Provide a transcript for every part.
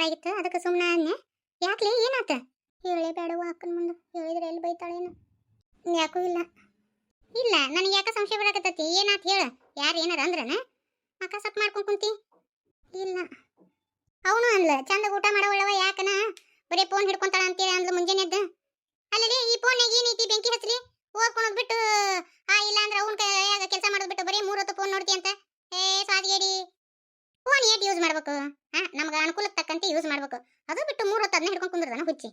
ಭಾಳ ಆಗಿತ್ತು ಅದಕ್ಕೆ ಸುಮ್ಮನೆ ಅನ್ನೆ ಯಾಕ್ಲಿ, ಏನಾತ? ಹೇಳೇ ಬೇಡವ ಅಕ್ಕನ ಮುಂದೆ. ಹೇಳಿದ್ರೆ ಎಲ್ಲಿ ಬೈತಾಳೇನು? ಯಾಕೂ ಇಲ್ಲ. ಇಲ್ಲ, ನನಗೆ ಯಾಕೆ ಸಂಶಯ ಬರಕತ್ತೈತಿ? ಏನಾತ ಹೇಳ. ಯಾರು ಏನಾರ ಅಂದ್ರನ? ಅಕ್ಕ ಸಪ್ ಮಾಡ್ಕೊಂಡ್ ಕುಂತಿ. ಇಲ್ಲ. ಅವನು ಅಂದ್ಲ, ಚಂದ ಊಟ ಮಾಡವಳವ ಯಾಕನ? ಬರೀ ಫೋನ್ ಹಿಡ್ಕೊಂತಾಳ ಅಂತೇಳಿ ಅಂದ್ಲು ಮುಂಜಾನೆ ಎದ್ದ? ಅಲ್ಲಲ್ಲಿ, ಈ ಫೋನ್ಯಾಗ ಏನೈತಿ ಬೆಂಕಿ ಹಚ್ಚಲಿ ಓದ್ಕೊಳೋದ್ ಬಿಟ್ಟು ಆ ಇಲ್ಲ ಅಂದ್ರೆ ಅವನ ಕೈಯಾಗ ಕೆಲಸ ಮಾಡೋದು ಬಿಟ್ಟು ಬರೀ ಮೂರೊತ್ತು ಫೋನ್ ನೋಡ್ತಿ ಅಂತ? ಏ ಸಾದಿಗೇಡಿ ಫೋನ್ ಏಟ್ ಯೂಸ್ ಮಾಡ್ಬೇಕು? ಹಾ, ನಮ್ಗೆ ಅನುಕೂಲಕ್ಕೆ ತಕ್ಕಂತೆ ಯೂಸ್ ಮಾಡ್ಬೇಕು. ಅದು ಬಿಟ್ಟು ಮೂರು ಹೊತ್ತು ಅದನ್ನ ಹಿಡ್ಕೊಂಡು ಕುಂದ್ರದನ ಹುಚ್ಚಿ.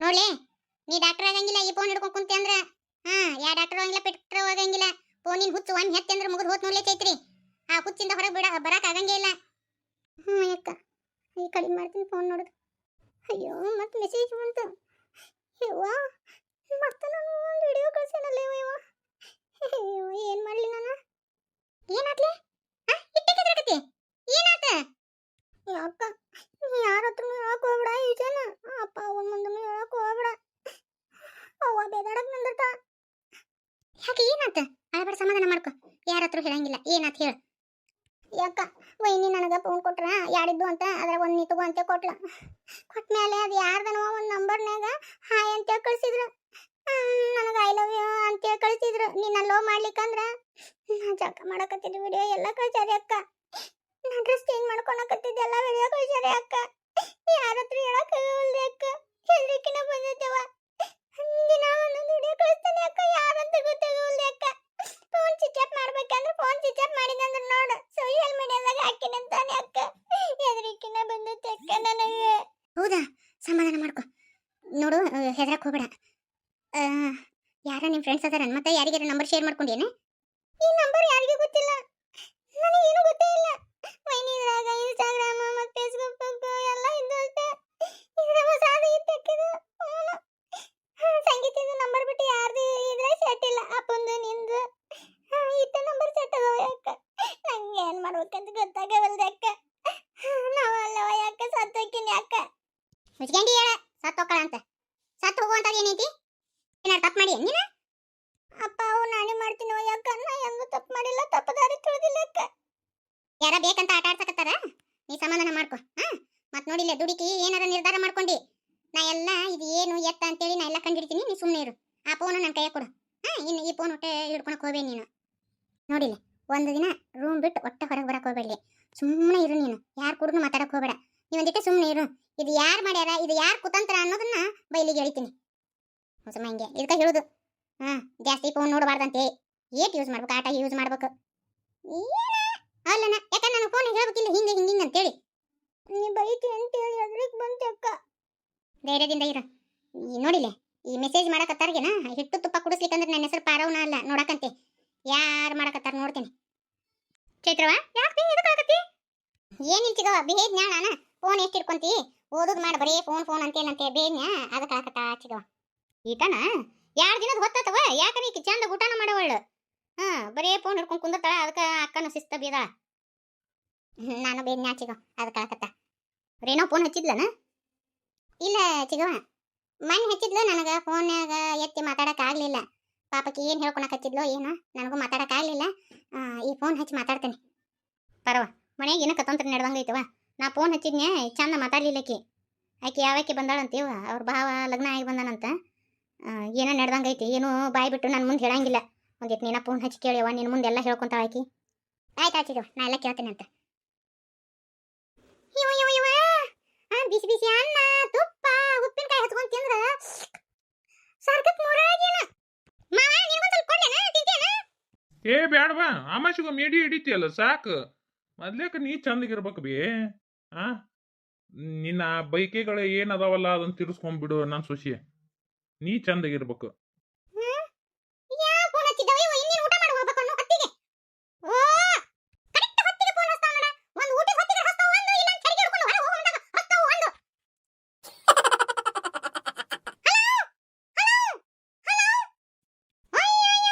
ನೋಡ್ಲಿ, ನೀ ಡಾಕ್ಟರ್ ಆಗಂಗಿಲ್ಲ, ಈ ಫೋನ್ ಹಿಡ್ಕೊಂಡು ಕುಂತಿ ಅಂದ್ರೆ, ಹಾ, ಯಾ ಡಾಕ್ಟರ್ ಆಗಂಗಿಲ್ಲ, ಪೆಟ್ರ ಆಗಂಗಿಲ್ಲ ಫೋನಿನ ಹುಚ್ಚು ಒಂದು ಹೆತ್ತಿ ಅಂದ್ರೆ ಮುಗಿದು ಹೋತ್ ನೋಡ್ಲೇ ಚೈತ್ರಿ. ಆ ಹುಚ್ಚಿಂದ ಹೊರಗೆ ಬಿಡ ಬರಕ್ಕೆ ಆಗಂಗೇ ಇಲ್ಲ. ಹ್ಞೂ ಅಕ್ಕ ಈ ಕಡಿಮೆ ಮಾಡ್ತೀನಿ ಫೋನ್ ನೋಡುದು. ಅಯ್ಯೋ, ಮತ್ತೆ ಮೆಸೇಜ್ ಬಂತು. ಯವ್ವ, ಮತ್ತೆ ನಾನು ವಿಡಿಯೋ ಕಳ್ಸೇನಲ್ಲ ಏನು ಮಾಡ್ಲಿ ನಾನು? ಏನಾತ್ಲಿ ಆ ಇಟ್ಟೆ ಕೆದ್ರಕತಿ ಏನಾತ ಯಾಕ ಯಾರ ಹತ್ರ ಹೇಳಕ್ ಹೋಗ್ಬೇಡ, ಈ ಜನ ಅಪ್ಪ ಅವನ ಮುಂದೆ ಹೇಳಕ್ ಹೋಗ್ಬೇಡ. ಅವ್ವ ಬೇದಾಡಕ್ ನಿಂದಿರ್ತ ಯಾಕೆ, ಏನಾತ? ಅಳಬಡ, ಸಮಾಧಾನ ಮಾಡ್ಕೊ. ಯಾರ ಹತ್ರ ಹೇಳಂಗಿಲ್ಲ, ಏನಾತ್ ಹೇಳ. ಯಾಕ ವೈನಿ ನನಗೆ ಫೋನ್ ಕೊಟ್ರ, ಯಾರಿದ್ದು ಅಂತ ಅದ್ರ ಒಂದ್ ನೀ ತಗೋ ಅಂತ ಕೊಟ್ಲ. ಕೊಟ್ಮೇಲೆ ಅದು ಯಾರ್ದನೋ ಒಂದ್ ನಂಬರ್ನ್ಯಾಗ, ಹಾಯ್ ಅಂತ ಕಳ್ಸಿದ್ರು. ನನಗೆ ಐ ಲವ್ ಯು ಅಂತ ಕಳ್ಸಿದ್ರು. ನಿನ್ನ ಲವ್ ಮಾಡ್ಲಿಕ್ಕಂದ್ರ, ನಾ ಜಳಕ ಮಾಡಕತ್ತಿದ್ದ ವಿಡಿಯೋ ಎಲ್ಲ ಕಳ್ಸ್ಯಾರಿ ಅಕ್ಕ ನಾ ಡ್ರೆಸ್ ಚೇಂಜ್ ಮಾಡ್ಕೊಳಕತ್ತಿದ್ದ ಎಲ್ಲ ವಿಡಿಯೋ ಕಳ್ಸ್ಯಾರಿ ಅಕ್ಕ ಯಾರ ಹತ್ರ ಹೇಳಕ್ ಆಗವಲ್ದೆ ಅಕ್ಕ ಹೆದ್ರಿಕಿನ ಬಂದಿದ್ದೆವ ದಿನ ಒಂದೊಂದು ವಿಡಿಯೋ ಕಳಿಸ್ತಾನೆ ಅಕ್ಕ ಯಾರಂತ ಗೊತ್ತಾಗವಲ್ದೆ ಅಕ್ಕ ಫೋನ್ ಸ್ವಿಚ್ ಆಫ್ ಮಾಡ್ಬೇಕಂದ್ರೆ ಫೋನ್ ಸ್ವಿಚ್ ಆಫ್ ಮಾಡಿದಂದ್ರೆ ನೋಡು ಸೋಶಿಯಲ್ ಮೀಡಿಯಾದಾಗ ಹಾಕಿನಂತಾನೆ ಅಕ್ಕ ಹೆದರಿಕಿನ ಬಂದೈತೆ ಅಕ್ಕ ನನಗೆ ಹೌದಾ ಸಮಾಧಾನ ಮಾಡ್ಕೊ ನೋಡು ಹೆದ್ರಕ್ಕೆ ಹೋಗ್ಬೇಡ. ಯಾರ ನಿಮ್ಮ ಫ್ರೆಂಡ್ಸ್ ಅದಾರ ಮತ್ತೆ ಯಾರಿಗಾರ ನಂಬರ್ ಶೇರ್ ಮಾಡ್ಕೊಂಡೇನೆ? ಈ ನಂಬರ್ ಯಾರಿಗೂ ಗೊತ್ತಿಲ್ಲ. ನನಗೆ ಏನು ಗೊತ್ತೇ ಇಲ್ಲ. ವೈನಿ ಇದ್ರಾಗ ಇನ್ಸ್ಟಾಗ್ರಾಮ್ ಮತ್ತೆ ಫೇಸ್ಬುಕ್ ಎಲ್ಲ ಇದ್ದು ಅಷ್ಟೇ ಇದ್ರ ಇದ್ದಕ್ಕಿದು ಸಂಗೀತದ ನಂಬರ್ ಬಿಟ್ಟು ಯಾರ್ದು ಇದ್ರೆ ಸೆಟ್ ಇಲ್ಲ ಅಪ್ಪಂದು ನಿಂದು ಹಾ, ಇತ್ತ ನಂಬರ್ ಸೆಟ್ ಅದಾವ ಯಾಕ ನಂಗೆ ಏನ್ ಮಾಡ್ಬೇಕಂತ ಗೊತ್ತಾಗವಲ್ದು ಅಕ್ಕ ನಾವಲ್ಲವ ಯಾಕ ಸತ್ತೋಕಿನಿ ಅಕ್ಕ ಮುಚ್ಕೊಂಡಿ ಹೇಳ ಸತ್ತು ಹೋಗ್ಕಳ ಅಂತ ಸತ್ತು ಹೋಗುವಂತದ್ ಏನೈತಿ ಏನಾರು ತಪ್ಪು ಮಾಡಿ ನೀನು? ಅಪ್ಪ ಅವು ನಾನೇ ಮಾಡ್ತೀನಿ. ಯಾಕ ನಾ ಹೆಂಗು ತಪ್ಪು ಮಾಡಿಲ್ಲ. ತಪ್ಪು ದಾರಿ ತಿಳಿದಿಲ್ಲ ಅಕ್ಕ. ಯಾರ ಬೇಕಂತ ಆಟ ಆಡ್ಸಕತ್ತಾರ? ನೀ ಸಮಾಧಾನ ಮಾಡ್ಕೊ ಹಾ? ಮತ್ ನೋಡಿಲ್ಲ ದುಡುಕಿ ಏನಾರ ನಿರ್ಧಾರ ಮಾಡ್ಕೊಂಡಿ. ನಾ ಎಲ್ಲ ಇದು ಏನು ಎತ್ತ ಅಂತೇಳಿ ನಾ ಎಲ್ಲ ಕಂಡಿಡ್ತೀನಿ. ನೀ ಸುಮ್ಮನೆ ಇರು. ಆ ಫೋನ್ ನನ್ನ ಕೈಯಾಗ ಕೊಡು. ಹಾ ಇನ್ನು ಈ ಫೋನ್ ಹೊಟ್ಟೆ ಹಿಡ್ಕೊಳಕ್ ಹೋಗ್ಬೇಡಿ ನೀನು. ನೋಡಿಲ್ಲ ಒಂದು ದಿನ ರೂಮ್ ಬಿಟ್ಟು ಒಟ್ಟ ಹೊರಗೆ ಬರಕ್ ಹೋಗ್ಬೇಡಿ ಸುಮ್ಮನೆ ಇರು ನೀನು. ಯಾರು ಕೂಡ ಮಾತಾಡಕ್ ಹೋಗ್ಬೇಡ. ನೀ ಒಂದಿಟ್ಟು ಸುಮ್ಮನೆ ಇರು. ಇದು ಯಾರು ಮಾಡ್ಯಾರ? ಇದು ಯಾರು ಕುತಂತ್ರ ಅನ್ನೋದನ್ನ ಬೈಲಿಗೆ ಹೇಳ್ತೀನಿ ಹೊಸ ಹಿಂಗೆ. ಇದಕ್ಕೆ ಹೇಳುದು ಹಾ ಜಾಸ್ತಿ ಫೋನ್ ನೋಡಬಾರ್ದಂತೆ. ಏಟ್ ಯೂಸ್ ಮಾಡ್ಬೇಕು, ಆಟ ಯೂಸ್ ಮಾಡ್ಬೇಕು. ಅಲ್ಲನ ಯಾಕಂದ್ರೆ ನಾನು ಫೋನ್ ಹೇಳ್ಬೇಕಿಲ್ಲ, ಹಿಂಗೆ ಹಿಂಗೆ ಹಿಂಗೆ ಅಂತೇಳಿ. ನೀ ಬೈತಿ ಅಂತೇಳಿ, ಅದ್ರಿಗೆ ಬಂತೆ ಅಕ್ಕ. ಧೈರ್ಯದಿಂದ ಇರು. ನೋಡಿಲೆ, ಈ ಮೆಸೇಜ್ ಮಾಡಕತ್ತಾರ್ಗೆನ, ಹಿಟ್ಟು ತುಪ್ಪ ಕುಡಿಸ್ಲಿಕ್ಕಂದ್ರೆ ನನ್ನ ಹೆಸರು ಪಾರವನ ಅಲ್ಲ, ನೋಡಕಂತೆ. ಯಾರು ಮಾಡಕತ್ತಾರ ನೋಡ್ತೇನೆ. ಚೈತ್ರವ ಯಾಕೆ ಎದಕ್ಕೆ ಆಗತ್ತಿ ಏನಿಲ್ಲ ಚಿಗವ ಬೇದ್ ನಾನು ಫೋನ್ ಎಷ್ಟು ಇಟ್ಕೊಂತಿ ಓದೋದು ಮಾಡಿ, ಬರೀ ಫೋನ್ ಫೋನ್ ಅಂತೇನಂತೆ ಬೇದ್ನ್ಯಾ ಅದಕ್ಕೆ ಆಗತ್ತ ಚಿಗವ ಈಟನ ಎರಡು ದಿನದ ಹೊತ್ತಾತವ? ಯಾಕಂದ್ರೆ ಈಕಿ ಚಂದ ಊಟನ ಮಾಡವಳು? ಹಾ ಬರೀ ಫೋನ್ ಹಿಡ್ಕೊಂಡು ಕುಂದಿರ್ತಾಳ ಅದಕ್ಕೆ ಅಕ್ಕನ ಶಿಸ್ತ ಬೀದ ನಾನು ಬೇದ್ನ್ಯಾ ಚಿಗವ ಅದಕ್ಕೆ ಆಗತ್ತ ರೇನೋ ಫೋನ್ ಹಚ್ಚಿದ್ಲನ? ಇಲ್ಲ ಚಿಗವ ಮಣ್ಣು ಹಚ್ಚಿದ್ಲು ನನಗೆ ಫೋನ್ಯಾಗ ಎತ್ತಿ ಮಾತಾಡಕ್ ಆಗ್ಲಿಲ್ಲ. ಪಾಪಕ್ಕೆ ಏನು ಹೇಳ್ಕೊಳಕ್ ಹಚ್ಚಿದ್ಲೋ ಏನೋ ನನಗೂ ಮಾತಾಡಕ್ ಆಗ್ಲಿಲ್ಲ. ಆ, ಈ ಫೋನ್ ಹಚ್ಚಿ ಮಾತಾಡ್ತೇನೆ. ಪರವ ಮನೆಗೆ ಏನೋ ಕತಂತ್ರ ನಡೆದಂಗೈತವ ನಾ ಫೋನ್ ಹಚ್ಚಿದ್ನೆ ಚಂದ ಮಾತಾಡ್ಲಿಲ್ಲ ಆಕಿ. ಯಾವಕ್ಕೆ ಬಂದಾಳಂತೀವ ಅವ್ರ ಭಾವ ಲಗ್ನ ಆಗಿ ಬಂದಾನಂತ. ಏನೋ ನಡೆದಂಗೈತಿ ಏನೂ ಬಾಯ್ ಬಿಟ್ಟು ನನ್ನ ಮುಂದೆ ಹೇಳಂಗಿಲ್ಲ. ಒಂದಿಟ್ಟು ನೀನ ಫೋನ್ ಹಚ್ಚಿ ಕೇಳಿವ ನಿನ್ನ ಮುಂದೆ ಎಲ್ಲ ಹೇಳ್ಕೊಂತ ಆಕಿ. ಆಯ್ತು ಆಚಿದವ ನಾ ಎಲ್ಲ ಕೇಳ್ತೀನಿ ಅಂತ. ಇವ ಇವ ಇವ ಬಿಸಿ ಬಿಸಿ ಅನ್ನ, ತುಪ್ಪ, ಉಪ್ಪಿನಕಾಯಿ ಹಚ್ಕೊಂಡ್ ತಿಂದ್ರ ಸರ್ಕಕ್ಕೆ ಮೊರಾಗಿನ? ಮಾವ, ನಿನಗೊಂದು ಸ್ವಲ್ಪ ಕೊಡ್ಲೇನ? ತಿಂತೇನ? ಏ ಬ್ಯಾಡವಾ ಆಮಾಶಿಗೆ ಮೇಡಿ ಹಿಡಿತಿಯಲ್ಲ, ಸಾಕು. ಮೊದ್ಲೇಕ ನೀ ಚಂದಗಿರ್ಬೇಕು ಬಿ, ಆ? ನಿನ್ನ ಬೈಕೆಗಳು ಏನದಾವಲ್ಲ ಅದನ್ನ ತಿರ್ಸ್ಕೊಂಡ್ಬಿಡು ನನ್ನ ಸೊಸಿ ನೀ ಚಂದಗಿರ್ಬೇಕು ಯಾ ಫೋನ್ ಹಚ್ಚಿದ್ದವ ಇವ ಇನ್ನೇನು ಊಟ ಮಾಡಿ ಹೋಗ್ಬೇಕು ಅನ್ನೋ ಹೊತ್ತಿಗೆ ಓ ಕರೆಕ್ಟ್ ಹೊತ್ತಿಗೆ ಫೋನ್ ಹಚ್ತಾವ ನೋಡ ಒಂದು ಊಟದ ಹೊತ್ತಿಗೆ ಹಚ್ತಾವ ಒಂದು ಇಲ್ಲ ಚರಿಗೆ ಹಿಡ್ಕೊಂಡು ಹೊರಗೆ ಹೋಗೋ ಮುಂದಾಗ ಹಚ್ತಾವ ಒಂದು ಹಲೋ ಹಲೋ ಹಲೋ ಅಯ್ಯಯ್ಯ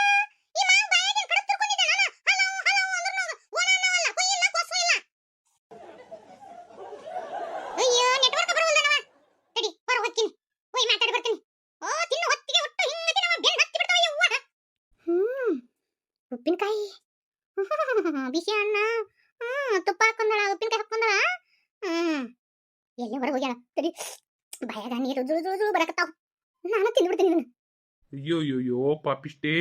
ಈ ಮಾವ ಬಾಯಾಗಿನ ಕಡೆ ತಿರ್ಕೊಂಡಿದ್ದ ನಾನು ಹಲೋ ಹಲೋ ಅಂದ್ರೂ ಓನನ್ನವಲ್ಲ ಕೊಯ್ಯಿಲ್ಲ ಕೊಸ್ಸು ಇಲ್ಲ ಅಯ್ಯೋ ನೆಟ್ವರ್ಕ್ ಬರವಲ್ದನವ ತಡಿ ಹೊರ ಹೋಗ್ತೀನಿ ಹೋಯ್ ಮಾತಾಡಿ ಬರ್ತೀನಿ ಓ ತಿನ್ನು ಹೊತ್ತಿಗೆ ಒಟ್ಟು ಹಿಂಗ ತಿನ್ನವ ಬೆನ್ ಹತ್ತಿ ಬಿಡ್ತಾವ ಯವ್ವ ಹ್ಮ್ ಉಪ್ಪಿನಕಾಯಿ? ಬಿಸಿ ಅಣ್ಣ ಹ್ಮ್ ತುಪ್ಪ ಹಾಕೊಂಡಳ ಉಪ್ಪಿನಕಾಯಿ ಹಾಕೊಂಡಳ? ಹ್ಮ್ ಎಲ್ಲ ಹೊರಗೆ ಹೋಗ್ಯಾಳ ಭಯದ ನೀರು ಜುಳು ಜುಳು ಜುಳು ಬರಕತ್ತಾವ. ನಾನು ತಿಂದ್ಬಿಡ್ತೀನಿ ಇದನ್ನ. ಅಯ್ಯೋ ಅಯ್ಯೋ ಪಾಪಿಷ್ಟೇ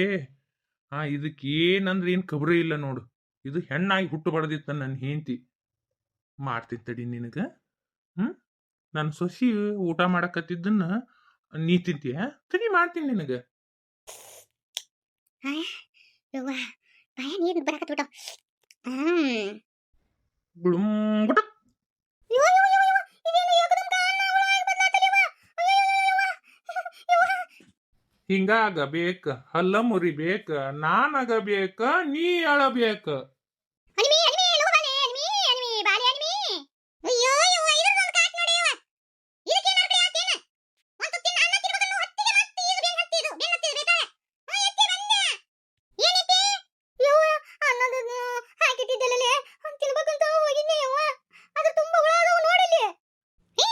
ಆ ಇದಕ್ಕೆ ಏನಂದ್ರೆ ಏನು ಖಬರೇ ಇಲ್ಲ ನೋಡು. ಇದು ಹೆಣ್ಣಾಗಿ ಹುಟ್ಟು ಬಡದಿತ್ತ ನನ್ನ ಹೆಂಡತಿ. ಮಾಡ್ತೀನಿ ತಡಿ ನಿನಗೆ. ಹ್ಞೂ ನನ್ನ ಸೊಸಿ ಊಟ ಮಾಡಕತ್ತಿದ್ದನ್ನ ನೀ ತಿಂತೀಯ? ತಡಿ ಮಾಡ್ತೀನಿ ನಿನಗ. ಯವ್ವ ಭಯ ನೀರು ಯವ್ವ, ಯವ್ವ. ಹಿಂಗಾಗಬೇಕ ಹಲ್ಲ ಮುರಿಬೇಕ ನಾನಾಗಬೇಕ ನೀ ಅಳಬೇಕ ಅನಿಮಿ, ಅನಿಮಿ, ಲೋಬಾಲೆ, ಅನಿಮಿ, ಅನಿಮಿ, ಬಾಲೆ, ಅನಿಮಿ. ಅಯ್ಯೋ, ಯವ್ವ, ಇದ್ರದ್ದೊಂದು ಕಾಟ್ ನೋಡಿ ಯವ್ವ. ಇದಕ್ಕೇನ್ ಮಾಡ್ಬಿಡಿ ಆತೇನ? ಒಂದ್ ತುತ್ತಿನ ಅನ್ನ ತಿನ್ಬೇಕನ್ನೋ ಹೊತ್ತಿಗೆ ಮತ್ತೆ ಇದು ಬೆನ್ ಹತ್ತಿದು, ಬೆನ್ ಹತ್ತಿದು ಬೇಕಾರೆ. ಆ, ಎತ್ತಿ ಬಂದೆ. ಏನೈತಿ? ಯವ್ವ, ಅನ್ನದನ್ನ ಹಾಕಿಟ್ಟಿದ್ದಲ್ಲಲೆ, ಅವ್ನ್ ತಿನ್ಬೇಕಂತ ಹೋಗಿದ್ನೆ ಯವ್ವ. ಅದ್ರ ತುಂಬಾ ಹುಳ ಅದಾವು ನೋಡಲ್ಲಿ. ಹೀ,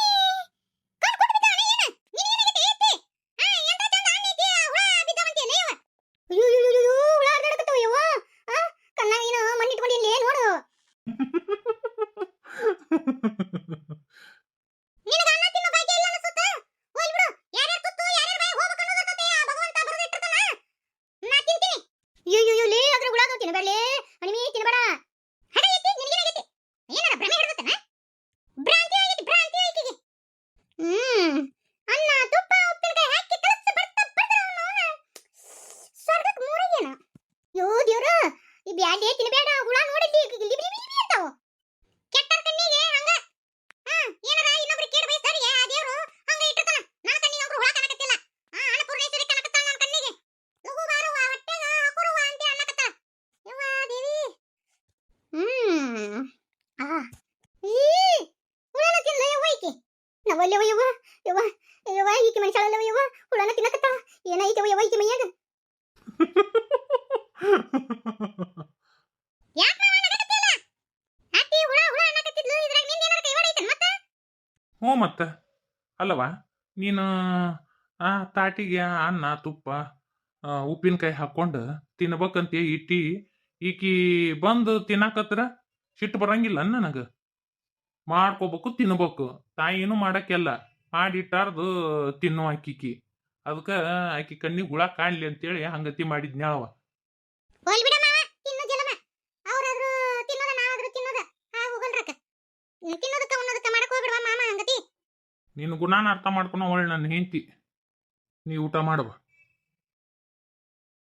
ಕಣ್ ಕೊಟ್ಟು ಬಿದ್ದಾವನ ಏನ? ನಿನಗೇನಾಗೈತೆ ಎತ್ತಿ? ಆ, ಎಂತ ಚಂದ ಅನ್ನ ಐತಿ, ಆ ಹುಳ ಬಿದ್ದಾವಂತೇನೆ ಯವ್ವ. ಅಯ್ಯೋ, ಅಯ್ಯೋ, ಅಯ್ಯೋ, ಅಯ್ಯೋ, ಹುಳ ಹರ್ದಾಡಕತ್ತಾವ ಯವ್ವ. ಆ, ಕಣ್ಣಾಗ ಏನೋ ಮಣ್ಣು ಇಟ್ಕೊಂಡಿಲ್ಲ ನೋಡು ನಿನಗ ಅನ್ನ ತಿನ್ನೋ ಭಾಗ್ಯ ಇಲ್ಲ ಅನ್ಸುತ್ತ ಹೋಗ್ಲಿ ಬಿಡು ಯಾರ್ಯಾರ ತುತ್ತು ಯಾರ್ಯಾರ ಬಾಯಿ ಹೋಗ್ಬೇಕು ಅನ್ನೋದಿರ್ತೈತೆ ಆ ಭಗವಂತ ಬರೆದಿಟ್ಟಿರ್ತಾನ ನಾ ತಿಂತೀನಿ ಅಯ್ಯೋ ಲೇ ಅದ್ರ ಗುಳಾಗ ತಿನ್ನಬೇಡಲೇ ಅನಿಮಿ ತಿನ್ನಬೇಡ ಹಡ ಐತಿ ನಿನಗೇನಾಗೈತಿ ಏನಾರ ಭ್ರಮೆ ಹಿಡಿದತ್ತನ ಭ್ರಾಂತಿ ಆಗೈತಿ ಭ್ರಾಂತಿ ಆಯ್ತಿಗೆ ಹ್ಮ್ ಅನ್ನ ತುಪ್ಪ ಉಪ್ಪಿನಕಾಯಿ ಹಾಕಿ ಕಲಸಿ ಬರ್ತಾ ಬರ್ತಾ ಅವನ ಸ್ವರ್ಗಕ್ಕೆ ಮೂರಯ್ಯನ ಯೋ ದೇವ್ರ ಈ ಬ್ಯಾಡ್ಲೆ ತಿನ್ನಬೇಡ ಹುಳ ನೋಡಿಲ್ಲಿ ಲಿಬಿ ಲಿಬಿ ಲಿಬಿ ಅಂತಾವ ಕೆಟ್ಟರ ಕಣ್ಣಿಗೆ ಹಂಗ ಹಾ ಏನಾರ ಇನ್ನೊಬ್ರಿಗೆ ಕೇಳಿ ಬಯಸ್ತಾರೆ ಆ ದೇವ್ರು ಹಂಗ ಇಟ್ಟಿರ್ತಾನ ನನ್ನ ಕಣ್ಣಿಗೆ ಅವ್ರು ಹುಳ ಕಾಣಕತ್ತಿಲ್ಲ ಆ ಅನ್ನಪೂರ್ಣೇಶ್ವರಿ ಕಾಣಕತ್ತಾಳ ನನ್ನ ಕಣ್ಣಿಗೆ ಲಘು ಬಾರುವ ಹೊಟ್ಟೆಗ ಹಾಕುರುವ ಅಂತ ಅನ್ನಕತ್ತ ಯವ್ವ ದೇವಿ ಹ್ಮ್ ಆ ಈ ಹುಳನ ತಿನ್ಲ ಯವ್ವ ಈಕಿ ನವಲ್ಲವ ಯವ್ವ ಯವ್ವ ಯವ್ವ ಈಕಿ ಮನುಷ್ಯಳಲ್ಲವ ಯವ್ವ ಹುಳನ ತಿನ್ನಕತ್ತಾಳ ಏನೈತವ ಯವ್ವ ಈಕಿ ಮೈಯಾಗ ಯಾಕ ಮಾವ ನಗಕತ್ತಿಲ್ಲ ಅತ್ತಿ ಹುಳ ಹುಳ ಅನ್ನಕತ್ತಿದ್ಲು ಇದ್ರಾಗ ನಿಂದ ಏನಾರ ಕೈವಾಡ ಐತನ್ ಮತ್ತ ಹ್ಞೂ ಮತ್ತೆ. ಅಲ್ಲವಾ, ನೀನು, ಆ, ತಾಟಿಗೆ ಅನ್ನ, ತುಪ್ಪ ಉಪ್ಪಿನಕಾಯಿ ಹಾಕ್ಕೊಂಡು ತಿನ್ಬೇಕಂತ ಇಟ್ಟಿ ಈಕಿ ಬಂದು ತಿನ್ನಾಕತ್ರ ಸಿಟ್ಟು ಬರಂಗಿಲ್ಲ ನನಗೆ. ಮಾಡ್ಕೋಬೇಕು, ತಿನ್ಬೇಕು. ತಾಯಿನೂ ಮಾಡಕ್ಕೆಲ್ಲ. ಮಾಡಿಟ್ಟಾರ್ದು ತಿನ್ನು ಆಕಿಕಿ. ಅದಕ್ಕೆ ಆಕಿ ಕಣ್ಣಿಗೆ ಹುಳ ಕಾಣ್ಲಿ ಅಂತೇಳಿ ಹಂಗತಿ ಮಾಡಿದ್ನ್ಯಾಳವ ಹೋಲ್ ಬಿಡ ಮಾವ, ತಿನ್ನು ಜಲಮ. ಅವ್ರಾದ್ರೂ ತಿನ್ನೋದ, ನಾವಾದ್ರೂ ತಿನ್ನೋದ. ಹಾ ಹೋಗಲ್ರಕ ತಿನ್ನೋದಕ್ಕ ಉನ್ನೋದಕ್ಕ ಮಾಡಕ್ ಹೋಗ್ಬಿಡವ ಮಾಮ ಹಂಗತಿ? ನಿನ್ನ ಗುಣಾನ ಅರ್ಥ ಮಾಡ್ಕೊಂಡು ಒಳ್ಳೆ ನನ್ನ ಹೆಂಡತಿ. ನೀ ಊಟ ಮಾಡುವ.